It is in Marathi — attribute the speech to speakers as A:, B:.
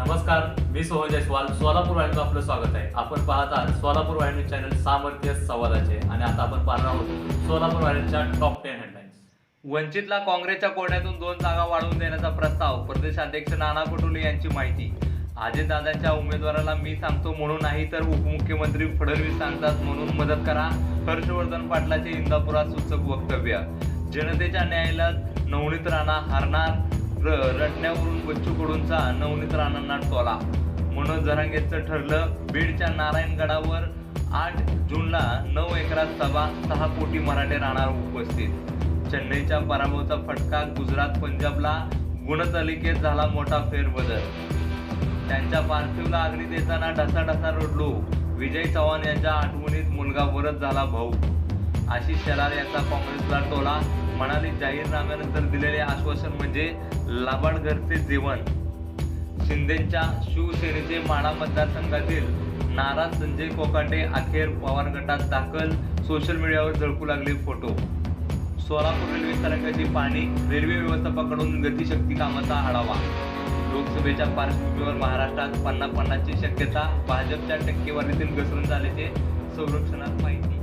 A: नमस्कार मी सोहन जयस्वाल. सोलापूर वाहिनीचं आपलं स्वागत आहे. आपण पाहत आहात सोलापूर वाहिनी चॅनल सामर्थ्य संवादाचे आणि आता आपण पाहणार आहोत सोलापूर वाहिनीच्या टॉप टेन हेडलाईन्स
B: वंचितला काँग्रेसच्या कोण्यातून दोन जागा वाढवून देण्याचा प्रस्ताव प्रदेशाध्यक्ष नाना पटोले यांची माहिती. अजितदादांच्या उमेदवाराला मी सांगतो म्हणून नाही तर उपमुख्यमंत्री फडणवीस सांगतात म्हणून मदत करा. हर्षवर्धन पाटलाचे इंदापुरात सूचक वक्तव्य. जनतेच्या न्यायालयात नवनीत राणा हारणार. र रडण्यावरून बच्चूकडूंचा नवनीत राणांना टोला. मनोज जरांगेचं ठरलं बीडच्या नारायणगडावर आठ जूनला नऊ एकरात सभा सहा कोटी मराठे राहणार उपस्थित. चेन्नईच्या पराभवाचा फटका गुजरात पंजाबला गुणतालिकेत झाला मोठा फेरबदल. त्यांच्या पार्थिवला अग्नी देताना ढसाढसा रडलो. विजय चव्हाण यांच्या आठवणीत मुलगा वरच झाला भाऊ. आशिष शेलार यांचा काँग्रेसला टोला. म्हणाले जाहीरनाम्यानंतर दिलेले आश्वासन म्हणजे लाबाड जीवन. शिंदेच्या शिवसेनेचे माडा मतदारसंघातील नाराज संजय कोकाटे अखेर पवार गटात दाखल. सोशल मीडियावर झळकू लागले फोटो. सोलापूर रेल्वे स्थानकाची पाणी रेल्वे व्यवस्थापकाकडून गतिशक्ती कामाचा आढावा. लोकसभेच्या पार्श्वभूमीवर महाराष्ट्रात पन्ना पन्नाची शक्यता भाजपच्या टक्केवारीतील घसरून झाल्याचे संरक्षणात माहिती.